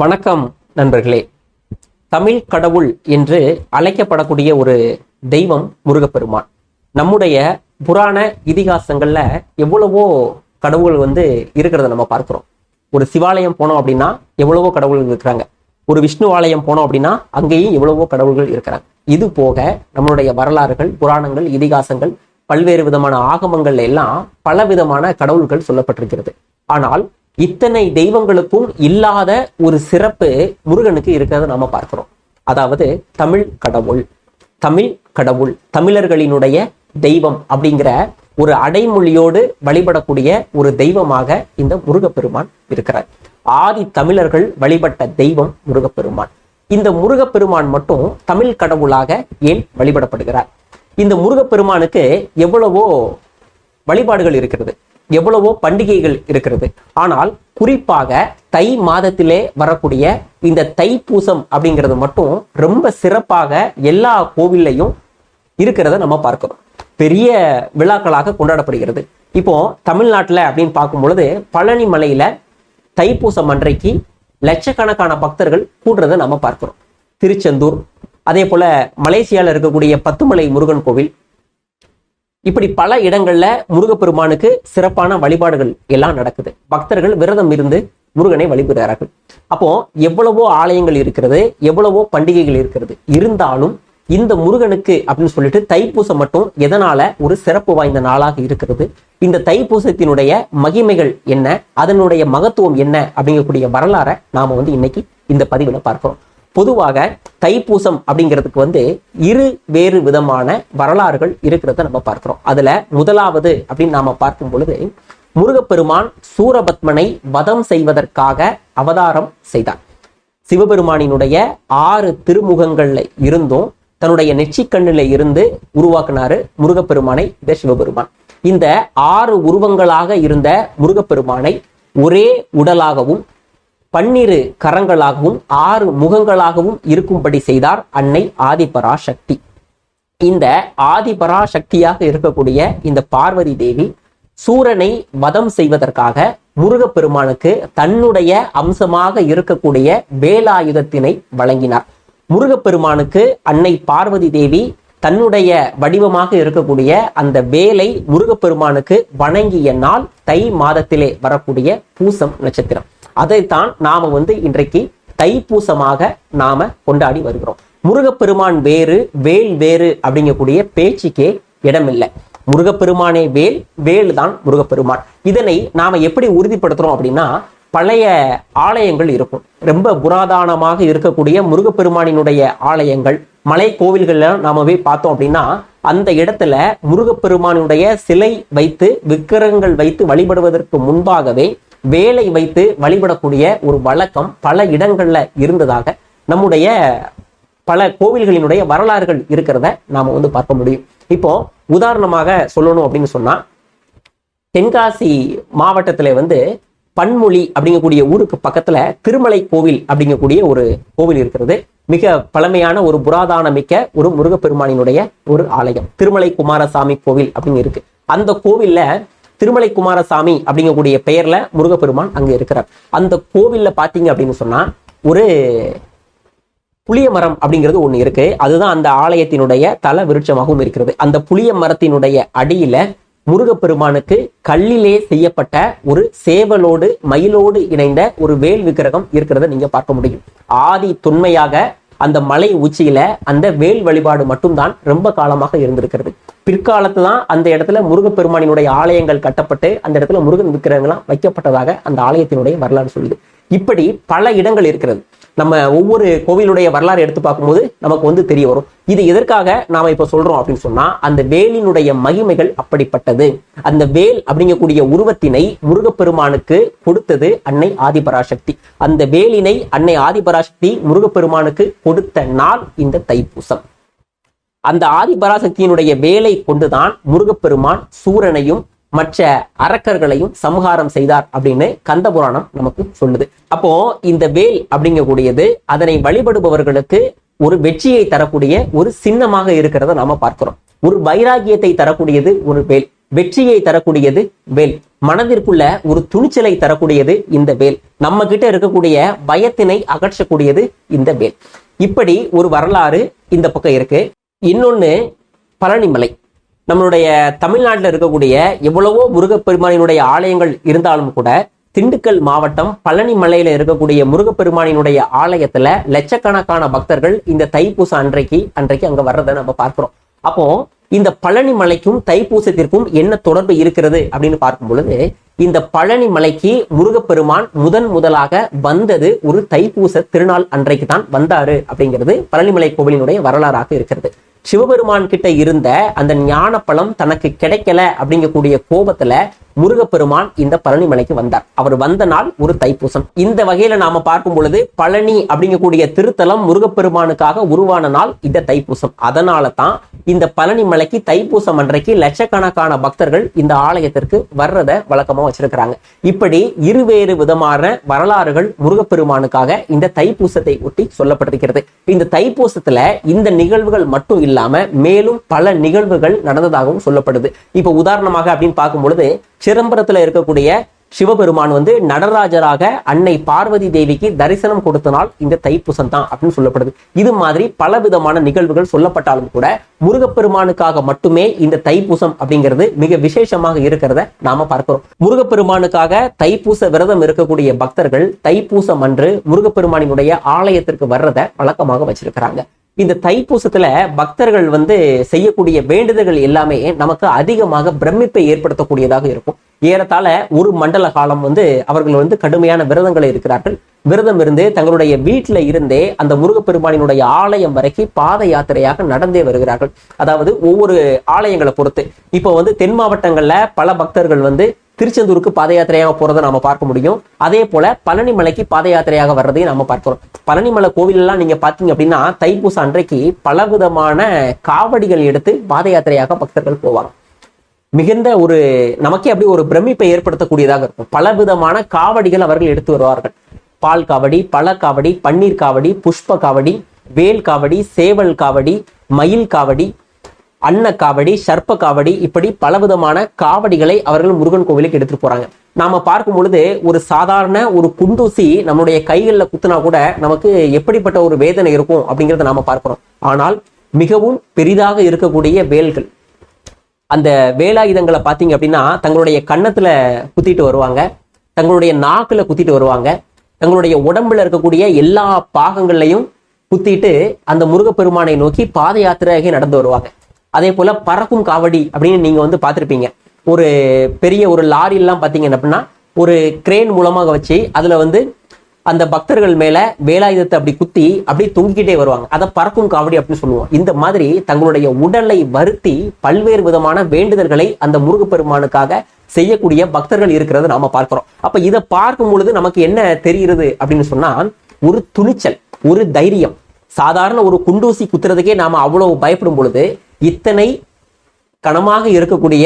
வணக்கம் நண்பர்களே. தமிழ் கடவுள் என்று அழைக்கப்படக்கூடிய ஒரு தெய்வம் முருகப்பெருமான். நம்முடைய புராண இதிகாசங்கள்ல எவ்வளவோ கடவுள் வந்து இருக்கிறத நம்ம பார்க்கிறோம். ஒரு சிவாலயம் போனோம் அப்படின்னா எவ்வளவோ கடவுள்கள் இருக்கிறாங்க. ஒரு விஷ்ணு ஆலயம் போனோம் அப்படின்னா அங்கேயும் எவ்வளவோ கடவுள்கள் இருக்கிறாங்க. இது போக நம்மளுடைய வரலாறுகள் புராணங்கள் இதிகாசங்கள் பல்வேறு விதமான ஆகமங்கள் எல்லாம் பல விதமான கடவுள்கள் சொல்லப்பட்டிருக்கிறது. ஆனால் இத்தனை தெய்வங்களுக்கும் இல்லாத ஒரு சிறப்பு முருகனுக்கு இருக்கிறத நாம பார்க்கிறோம். அதாவது தமிழ் கடவுள் தமிழ் கடவுள் தமிழர்களினுடைய தெய்வம் அப்படிங்கிற ஒரு அடைமொழியோடு வழிபடக்கூடிய ஒரு தெய்வமாக இந்த முருகப்பெருமான் இருக்கிறார். ஆதி தமிழர்கள் வழிபட்ட தெய்வம் முருகப்பெருமான். இந்த முருகப்பெருமான் மட்டும் தமிழ் கடவுளாக ஏன் வழிபடப்படுகிறார்? இந்த முருகப்பெருமானுக்கு எவ்வளவோ வழிபாடுகள் இருக்கிறது. எவ்வளவோ பண்டிகைகள் இருக்கிறது. ஆனால் குறிப்பாக தை மாதத்திலே வரக்கூடிய இந்த தைப்பூசம் அப்படிங்கிறது மட்டும் ரொம்ப சிறப்பாக எல்லா கோவில்லையும் இருக்கிறத நம்ம பார்க்கிறோம். பெரிய விழாக்களாக கொண்டாடப்படுகிறது. இப்போ தமிழ்நாட்டில் அப்படின்னு பார்க்கும் பொழுது பழனி மலையில தைப்பூசம் அன்றைக்கு லட்சக்கணக்கான பக்தர்கள் கூடுறதை நம்ம பார்க்கிறோம். திருச்செந்தூர் அதே போல மலேசியாவில் இருக்கக்கூடிய பத்துமலை முருகன் கோவில் இப்படி பல இடங்கள்ல முருகப்பெருமானுக்கு சிறப்பான வழிபாடுகள் எல்லாம் நடக்குது. பக்தர்கள் விரதம் இருந்து முருகனை வழிபடுகிறார்கள். அப்போ எவ்வளவோ ஆலயங்கள் இருக்கிறது எவ்வளவோ பண்டிகைகள் இருக்கிறது. இருந்தாலும் இந்த முருகனுக்கு அப்படின்னு சொல்லிட்டு தைப்பூசம் மட்டும் எதனால ஒரு சிறப்பு வாய்ந்த நாளாக இருக்கிறது? இந்த தைப்பூசத்தினுடைய மகிமைகள் என்ன? அதனுடைய மகத்துவம் என்ன? அப்படிங்கக்கூடிய வரலாறை நாம வந்து இன்னைக்கு இந்த பதிவுல பார்க்கிறோம். பொதுவாக தைப்பூசம் அப்படிங்கிறதுக்கு வந்து இரு வேறு விதமான வரலாறுகள் இருக்கிறத நம்ம பார்க்கிறோம். அதுல முதலாவது அப்படின்னு நாம பார்க்கும் பொழுது முருகப்பெருமான் சூரபத்மனை வதம் செய்வதற்காக அவதாரம் செய்தார். சிவபெருமானினுடைய ஆறு திருமுகங்கள்ல இருந்தும் தன்னுடைய நெச்சிக்கண்ணில இருந்து உருவாக்குனாரு முருகப்பெருமானை இந்த சிவபெருமான். இந்த ஆறு உருவங்களாக இருந்த முருகப்பெருமானை ஒரே உடலாகவும் பன்னிரு கரங்களாகவும் ஆறு முகங்களாகவும் இருக்கும்படி செய்தார் அன்னை ஆதிபராசக்தி. இந்த ஆதிபராசக்தியாக இருக்கக்கூடிய இந்த பார்வதி தேவி சூரனை வதம் செய்வதற்காக முருகப்பெருமானுக்கு தன்னுடைய அம்சமாக இருக்கக்கூடிய வேலாயுதத்தினை வழங்கினார். முருகப்பெருமானுக்கு அன்னை பார்வதி தேவி தன்னுடைய வடிவமாக இருக்கக்கூடிய அந்த வேலை முருகப்பெருமானுக்கு வணங்கிய நாள் தை மாதத்திலே வரக்கூடிய பூசம் நட்சத்திரம். அதைத்தான் நாம வந்து இன்றைக்கு தைப்பூசமாக நாம கொண்டாடி வருகிறோம். முருகப்பெருமான் வேறு வேல் வேறு அப்படிங்கக்கூடிய பேச்சுக்கே இடமில்லை. முருகப்பெருமானே வேல் வேல் தான் முருகப்பெருமான். இதனை நாம எப்படி உறுதிப்படுத்துறோம் அப்படின்னா பழைய ஆலயங்கள் இருக்கும். ரொம்ப புராதானமாக இருக்கக்கூடிய முருகப்பெருமானினுடைய ஆலயங்கள் மலை கோவில்கள்ல நாம போய் பார்த்தோம் அப்படின்னா அந்த இடத்துல முருகப்பெருமானுடைய சிலை வைத்து விக்கிரகங்கள் வைத்து வழிபடுவதற்கு முன்பாகவே வேலை வைத்து வழிபடக்கூடிய ஒரு வழக்கம் பல இடங்கள்ல இருந்ததாக நம்முடைய பல கோவில்களினுடைய வரலாறுகள் இருக்கிறத நாம வந்து பார்க்க முடியும். இப்போ உதாரணமாக சொல்லணும் அப்படின்னு சொன்னா தென்காசி மாவட்டத்துல வந்து பன்மொழி அப்படிங்கக்கூடிய ஊருக்கு பக்கத்துல திருமலை கோவில் அப்படிங்கக்கூடிய ஒரு கோவில் இருக்கிறது. மிக பழமையான ஒரு புராதான மிக்க ஒரு முருகப்பெருமானினுடைய ஒரு ஆலயம் திருமலை குமாரசாமி கோவில் அப்படின்னு இருக்கு. அந்த கோவில்ல திருமலை குமாரசாமி அப்படிங்கக்கூடிய பெயர்ல முருகப்பெருமான் அங்க இருக்கிறார். அந்த கோவில்ல பாத்தீங்க அப்படின்னு சொன்னா ஒரு புளிய மரம் அப்படிங்கிறது ஒண்ணு இருக்கு. அதுதான் அந்த ஆலயத்தினுடைய தல விருட்சமாகவும் இருக்கிறது. அந்த புளிய மரத்தினுடைய அடியில முருகப்பெருமானுக்கு கல்லிலே செய்யப்பட்ட ஒரு சேவலோடு மயிலோடு இணைந்த ஒரு வேல் விக்கிரகம் இருக்கிறத நீங்க பார்க்க முடியும். ஆதி தொன்மையாக அந்த மலை உச்சியில அந்த வேல் வழிபாடு மட்டும்தான் ரொம்ப காலமாக இருந்திருக்கிறது. பிற்காலத்துல தான் அந்த இடத்துல முருகப்பெருமானினுடைய ஆலயங்கள் கட்டப்பட்டு அந்த இடத்துல முருகன் விக்கிரகங்களாம் வைக்கப்பட்டதாக அந்த ஆலயத்தினுடைய வரலாறு சொல்லுது. இப்படி பல இடங்கள் இருக்கிறது. நம்ம ஒவ்வொரு கோவிலுடைய வரலாறு எடுத்து பார்க்கும்போது நமக்கு வந்து தெரிய வரும். இது எதற்காக நாம இப்ப சொல்றோம் அப்படின்னு சொன்னா அந்த வேலினுடைய மகிமைகள் அப்படிப்பட்டது. அந்த வேல் அப்படிங்கக்கூடிய உருவத்தினை முருகப்பெருமானுக்கு கொடுத்தது அன்னை ஆதிபராசக்தி. அந்த வேலினை அன்னை ஆதிபராசக்தி முருகப்பெருமானுக்கு கொடுத்த நாள் இந்த தைப்பூசம். அந்த ஆதிபராசக்தியினுடைய வேலை கொண்டுதான் முருகப்பெருமான் சூரனையும் மற்ற அரக்கர்களையும் சம்ஹாரம் செய்தார் அப்படின்னு கந்த புராணம் நமக்கு சொல்லுது. அப்போ இந்த வேல் அப்படிங்கக்கூடியது அதனை வழிபடுபவர்களுக்கு ஒரு வெற்றியை தரக்கூடிய ஒரு சின்னமாக இருக்கிறத நாம பார்க்கிறோம். ஒரு வைராகியத்தை தரக்கூடியது ஒரு வேல். வெற்றியை தரக்கூடியது வேல். மனதிற்குள்ள ஒரு துணிச்சலை தரக்கூடியது இந்த வேல். நம்ம கிட்ட இருக்கக்கூடிய பயத்தினை அகற்றக்கூடியது இந்த வேல். இப்படி ஒரு வரலாறு இந்த பக்கம் இருக்கு. இன்னொன்னு பழனிமலை. நம்மளுடைய தமிழ்நாட்டில் இருக்கக்கூடிய எவ்வளவோ முருகப்பெருமானினுடைய ஆலயங்கள் இருந்தாலும் கூட திண்டுக்கல் மாவட்டம் பழனி மலையில இருக்கக்கூடிய முருகப்பெருமானினுடைய ஆலயத்துல லட்சக்கணக்கான பக்தர்கள் இந்த தைப்பூசம் அன்றைக்கு அன்றைக்கு அங்க வர்றதை நம்ம பார்க்கிறோம். அப்போ இந்த பழனி மலைக்கும் தைப்பூசத்திற்கும் என்ன தொடர்பு இருக்கிறது அப்படின்னு பார்க்கும் பொழுது இந்த பழனி மலைக்கு முருகப்பெருமான் முதன் முதலாக வந்தது ஒரு தைப்பூச திருநாள் அன்றைக்கு தான் வந்தாரு அப்படிங்கிறது பழனிமலை கோவிலினுடைய வரலாறாக இருக்கிறது. சிவபெருமான் கிட்ட இருந்த அந்த ஞானப்பழம் தனக்கு கிடைக்கல அப்படிங்கக்கூடிய கோபத்துல முருகப்பெருமான் இந்த பழனி மலைக்கு வந்தார். அவர் வந்த நாள் ஒரு தைப்பூசம். இந்த வகையில நாம பார்க்கும் பொழுது பழனி அப்படிங்கக்கூடிய திருத்தலம் முருகப்பெருமானுக்காக உருவான நாள் இந்த தைப்பூசம். அதனால தான் இந்த பழனி மலைக்கு தைப்பூசம் அன்றைக்கு லட்சக்கணக்கான பக்தர்கள் இந்த ஆலயத்திற்கு வர்றத வழக்கமா வச்சிருக்கிறாங்க. இப்படி இருவேறு விதமான வரலாறுகள் முருகப்பெருமானுக்காக இந்த தைப்பூசத்தை ஒட்டி சொல்லப்பட்டிருக்கிறது. இந்த தைப்பூசத்துல இந்த நிகழ்வுகள் மட்டும் இல்லாம மேலும் பல நிகழ்வுகள் நடந்ததாகவும் சொல்லப்படுது. இப்போ உதாரணமாக அப்படின்னு பார்க்கும் பொழுது சிதம்பரத்துல இருக்கக்கூடிய சிவபெருமான் வந்து நடராஜராக அன்னை பார்வதி தேவிக்கு தரிசனம் கொடுத்த நாள் இந்த தைப்பூசம் தான் அப்படின்னு சொல்லப்படுது. இது மாதிரி பல விதமான நிகழ்வுகள் சொல்லப்பட்டாலும் கூட முருகப்பெருமானுக்காக மட்டுமே இந்த தைப்பூசம் அப்படிங்கிறது மிக விசேஷமாக இருக்கிறத நாம பார்க்கிறோம். முருகப்பெருமானுக்காக தைப்பூச விரதம் இருக்கக்கூடிய பக்தர்கள் தைப்பூசம் அன்று முருகப்பெருமானினுடைய ஆலயத்திற்கு வர்றத வழக்கமாக வச்சிருக்கிறாங்க. இந்த தைப்பூசத்துல பக்தர்கள் வந்து செய்யக்கூடிய வேண்டுதல்கள் எல்லாமே நமக்கு அதிகமாக பிரமிப்பை ஏற்படுத்தக்கூடியதாக இருக்கும். ஏறத்தாழ ஒரு மண்டல காலம் வந்து அவர்கள் வந்து கடுமையான விரதங்களை இருக்கிறார்கள். விரதம் இருந்து தங்களுடைய வீட்டில இருந்தே அந்த முருகப்பெருமானினுடைய ஆலயம் வரைக்கும் பாத யாத்திரையாக நடந்தே வருகிறார்கள். அதாவது ஒவ்வொரு ஆலயங்களை பொறுத்து. இப்போ வந்து தென் மாவட்டங்கள்ல பல பக்தர்கள் வந்து திருச்செந்தூருக்கு பாத யாத்திரையாக போறதை நம்ம பார்க்க முடியும். அதே போல பழனிமலைக்கு பாத யாத்திரையாக வர்றதையும் நம்ம பார்க்கிறோம் பழனிமலை கோவில் எல்லாம் நீங்க பாத்தீங்க அப்படின்னா தைப்பூசம் அன்றைக்கு பல விதமான காவடிகள் எடுத்து பாத யாத்திரையாக பக்தர்கள் போவாங்க. மிகுந்த ஒரு நமக்கே அப்படி ஒரு பிரமிப்பை ஏற்படுத்தக்கூடியதாக இருக்கும். பலவிதமான காவடிகள் அவர்கள் எடுத்து வருவார்கள். பால் காவடி பழ காவடி பன்னீர் காவடி புஷ்ப காவடி வேல் காவடி சேவல் காவடி மயில் காவடி அன்ன காவடி சர்ப்ப காவடி இப்படி பலவிதமான காவடிகளை அவர்கள் முருகன் கோவிலுக்கு எடுத்துட்டு போறாங்க. நாம பார்க்கும் பொழுது ஒரு சாதாரண ஒரு குண்டூசி நம்மளுடைய கைகளில் குத்துனா கூட நமக்கு எப்படிப்பட்ட ஒரு வேதனை இருக்கும் அப்படிங்கிறத நாம பார்க்கிறோம். ஆனால் மிகவும் பெரிதாக இருக்கக்கூடிய வேல்கள். அந்த வேலாயுதங்களை பார்த்தீங்க அப்படின்னா தங்களுடைய கன்னத்துல குத்திட்டு வருவாங்க. தங்களுடைய நாக்குல குத்திட்டு வருவாங்க. தங்களுடைய உடம்புல இருக்கக்கூடிய எல்லா பாகங்கள்லையும் குத்திட்டு அந்த முருகப்பெருமானை நோக்கி பாத யாத்திரையாக நடந்து வருவாங்க. அதே போல பறக்கும் காவடி அப்படின்னு நீங்க வந்து பார்த்திருப்பீங்க. ஒரு பெரிய ஒரு லாரி எல்லாம் பார்த்தீங்க அப்படின்னா ஒரு கிரேன் மூலமாக வச்சு அதுல வந்து அந்த பக்தர்கள் மேல வேலாயுதத்தை அப்படி குத்தி அப்படி தொங்கிக்கிட்டே வருவாங்க. அதை பறக்கும் காவடி அப்படின்னு சொல்லுவோம். இந்த மாதிரி தங்களுடைய உடலை வருத்தி பல்வேறு விதமான வேண்டுதல்களை அந்த முருகப்பெருமானுக்காக செய்யக்கூடிய பக்தர்கள் இருக்கிறத நாம பார்க்கிறோம். அப்ப இதை பார்க்கும் பொழுது நமக்கு என்ன தெரிகிறது அப்படின்னு சொன்னா ஒரு துணிச்சல் ஒரு தைரியம். சாதாரண ஒரு குண்டூசி குத்துறதுக்கே நாம அவ்வளவு பயப்படும் பொழுது இத்தனை கனமாக இருக்கக்கூடிய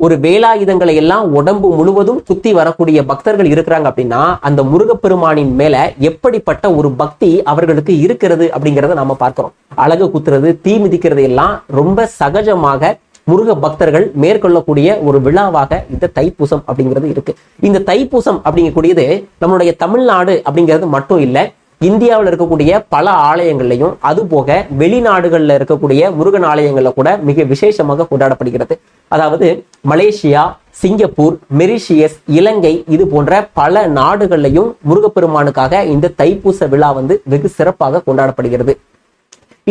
ஒரு வேலாயுதங்களை எல்லாம் உடம்பு முழுவதும் சுத்தி வரக்கூடிய பக்தர்கள் இருக்கிறாங்க அப்படின்னா அந்த முருகப்பெருமானின் மேல எப்படிப்பட்ட ஒரு பக்தி அவர்களுக்கு இருக்கிறது அப்படிங்கிறத நாம பார்க்கிறோம். அழகு குத்துறது தீ மிதிக்கிறது எல்லாம் ரொம்ப சகஜமாக முருக பக்தர்கள் மேற்கொள்ளக்கூடிய ஒரு விழாவாக இந்த தைப்பூசம் அப்படிங்கிறது இருக்கு. இந்த தைப்பூசம் அப்படிங்கக்கூடியது நம்மளுடைய தமிழ்நாடு அப்படிங்கிறது மட்டும் இல்லை இந்தியாவில் இருக்கக்கூடிய பல ஆலயங்கள்லையும் அது போக வெளிநாடுகள்ல இருக்கக்கூடிய முருகன் ஆலயங்களில் கூட மிக விசேஷமாக கொண்டாடப்படுகிறது. அதாவது மலேசியா சிங்கப்பூர் மெரிஷியஸ் இலங்கை இது போன்ற பல நாடுகள்லையும் முருகப்பெருமானுக்காக இந்த தைப்பூச விழா வந்து வெகு சிறப்பாக கொண்டாடப்படுகிறது.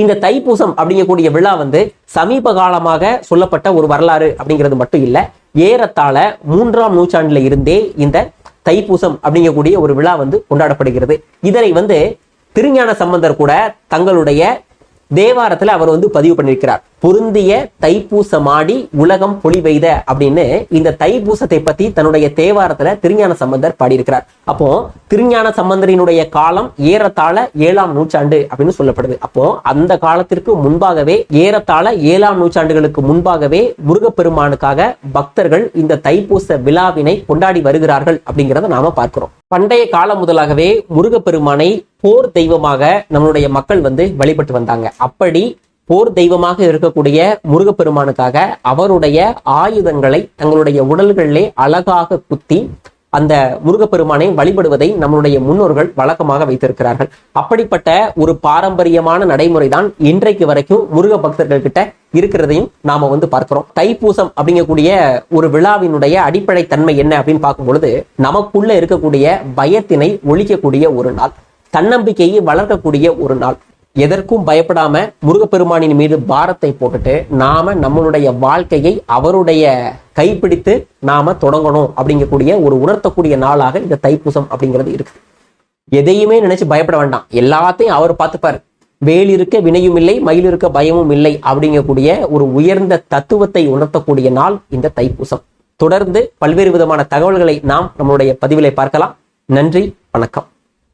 இந்த தைப்பூசம் அப்படிங்கக்கூடிய விழா வந்து சமீப காலமாக சொல்லப்பட்ட ஒரு வரலாறு அப்படிங்கிறது மட்டும் இல்ல ஏறத்தாழ மூன்றாம் நூற்றாண்டுல இருந்தே இந்த தைப்பூசம் அப்படிங்கக்கூடிய ஒரு விழா வந்து கொண்டாடப்படுகிறது. இதனை வந்து திருஞான சம்பந்தர் கூட தங்களுடைய தேவாரத்தில் அவர் வந்து பதிவு பண்ணியிருக்கிறார். பொருந்திய தைப்பூச மாடி உலகம் பொலிவெய்த அப்படின்னு இந்த தைப்பூசத்தை பத்தி தன்னுடைய தேவாரத்துல திருஞான சம்பந்தர் பாடியிருக்கிறார். அப்போ திருஞான சம்பந்தரினுடைய காலம் ஏறத்தாழ ஏழாம் நூற்றாண்டு அப்படின்னு சொல்லப்படுது. அப்போ அந்த காலத்திற்கு முன்பாகவே ஏறத்தாழ ஏழாம் நூற்றாண்டுகளுக்கு முன்பாகவே முருகப்பெருமானுக்காக பக்தர்கள் இந்த தைப்பூச விழாவினை கொண்டாடி வருகிறார்கள் அப்படிங்கிறத நாம பார்க்கிறோம். பண்டைய காலம் முதலாகவே முருகப்பெருமானை போர் தெய்வமாக நம்மளுடைய மக்கள் வந்து வழிபட்டு வந்தாங்க. அப்படி போர் தெய்வமாக இருக்கக்கூடிய முருகப்பெருமானுக்காக அவருடைய ஆயுதங்களை தங்களுடைய உடல்களிலே அழகாக குத்தி அந்த முருகப்பெருமானை வழிபடுவதை நம்மளுடைய முன்னோர்கள் வழக்கமாக வைத்திருக்கிறார்கள். அப்படிப்பட்ட ஒரு பாரம்பரியமான நடைமுறை தான் இன்றைக்கு வரைக்கும் முருக பக்தர்கள் கிட்ட இருக்கிறதையும் நாம வந்து பார்க்கிறோம். தைப்பூசம் அப்படிங்கக்கூடிய ஒரு விழாவினுடைய அடிப்படை தன்மை என்ன அப்படின்னு பார்க்கும் பொழுது நமக்குள்ள இருக்கக்கூடிய பயத்தினை ஒழிக்கக்கூடிய ஒரு நாள் தன்னம்பிக்கையை வளர்க்கக்கூடிய ஒரு நாள். எதற்கும் பயப்படாம முருகப்பெருமானின் மீது பாரத்தை போட்டுட்டு நாம நம்மளுடைய வாழ்க்கையை அவருடைய கைப்பிடித்து நாம தொடங்கணும் அப்படிங்கக்கூடிய ஒரு உணர்த்தக்கூடிய நாளாக இந்த தைப்பூசம் அப்படிங்கிறது இருக்குது. எதையுமே நினைச்சு பயப்பட வேண்டாம். எல்லாத்தையும் அவர் பார்த்துப்பார். வேல் இருக்க வினையும் இல்லை மயில் இருக்க பயமும் இல்லை அப்படிங்கக்கூடிய ஒரு உயர்ந்த தத்துவத்தை உணர்த்தக்கூடிய நாள் இந்த தைப்பூசம். தொடர்ந்து பல்வேறு விதமான தகவல்களை நாம் நம்மளுடைய பதிவிலை பார்க்கலாம். நன்றி வணக்கம்.